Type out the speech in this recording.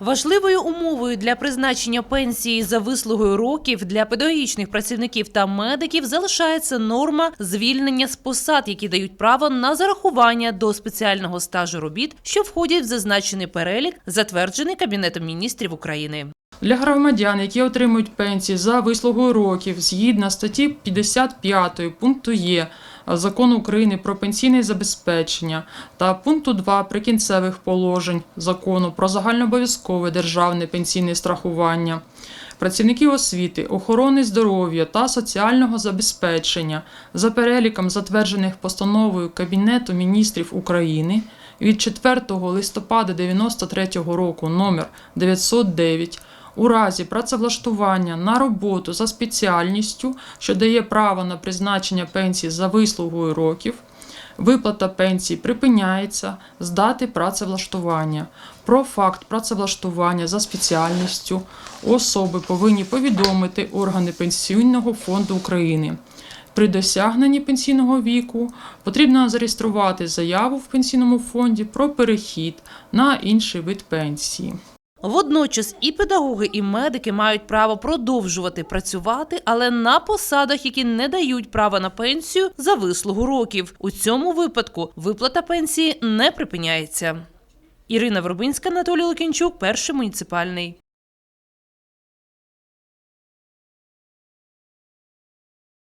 Важливою умовою для призначення пенсії за вислугою років для педагогічних працівників та медиків залишається норма звільнення з посад, які дають право на зарахування до спеціального стажу робіт, що входять в зазначений перелік, затверджений Кабінетом міністрів України. Для громадян, які отримують пенсії за вислугою років згідно статті 55 пункту Є Закону України про пенсійне забезпечення та пункту 2 прикінцевих положень Закону про загальнообов'язкове державне пенсійне страхування, працівників освіти, охорони здоров'я та соціального забезпечення за переліком затверджених постановою Кабінету міністрів України від 4 листопада 93 року номер 909 у разі працевлаштування на роботу за спеціальністю, що дає право на призначення пенсії за вислугою років, виплата пенсії припиняється з дати працевлаштування. Про факт працевлаштування за спеціальністю особи повинні повідомити органи Пенсійного фонду України. При досягненні пенсійного віку потрібно зареєструвати заяву в пенсійному фонді про перехід на інший вид пенсії. Водночас і педагоги, і медики мають право продовжувати працювати, але на посадах, які не дають права на пенсію за вислугу років. У цьому випадку виплата пенсії не припиняється. Ірина Вербинська, Анатолій Лукінчук, перший муніципальний.